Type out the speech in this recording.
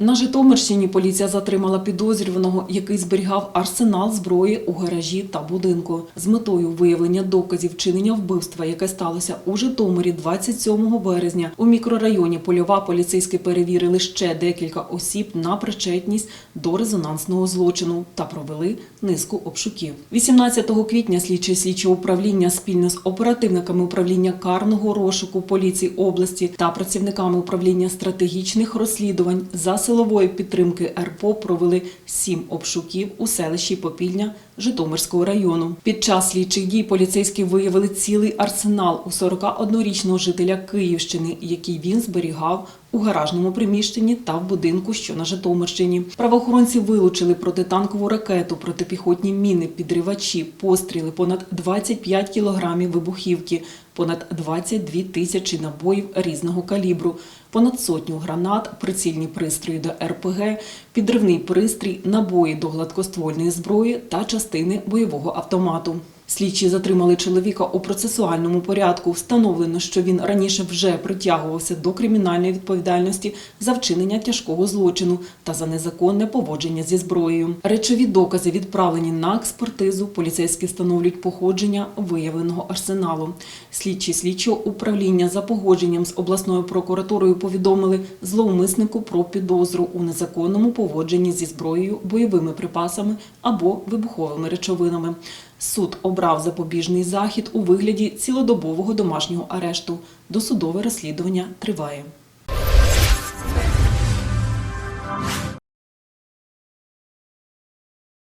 На Житомирщині поліція затримала підозрюваного, який зберігав арсенал зброї у гаражі та будинку. З метою виявлення доказів вчинення вбивства, яке сталося у Житомирі 27 березня. У мікрорайоні Польова поліцейські перевірили ще декілька осіб на причетність до резонансного злочину та провели низку обшуків. 18 квітня слідчі слідчого управління спільно з оперативниками управління карного розшуку поліції області та працівниками управління стратегічних розслідувань за силової підтримки РПО провели сім обшуків у селищі Попільня Житомирського району. Під час слідчих дій поліцейські виявили цілий арсенал у 41-річного жителя Київщини, який він зберігав у гаражному приміщенні та в будинку, що на Житомирщині. Правоохоронці вилучили протитанкову ракету, протипіхотні міни, підривачі, постріли, понад 25 кілограмів вибухівки, понад 22 тисячі набоїв різного калібру, понад сотню гранат, прицільні пристрої до РПГ, підривний пристрій, набої до гладкоствольної зброї та частини бойового автомату. Слідчі затримали чоловіка у процесуальному порядку. Встановлено, що він раніше вже притягувався до кримінальної відповідальності за вчинення тяжкого злочину та за незаконне поводження зі зброєю. Речові докази відправлені на експертизу. Поліцейські встановлюють походження виявленого арсеналу. Слідчі слідчого управління за погодженням з обласною прокуратурою повідомили зловмиснику про підозру у незаконному поводженні зі зброєю, бойовими припасами або вибуховими речовинами. Суд обрав запобіжний захід у вигляді цілодобового домашнього арешту. Досудове розслідування триває.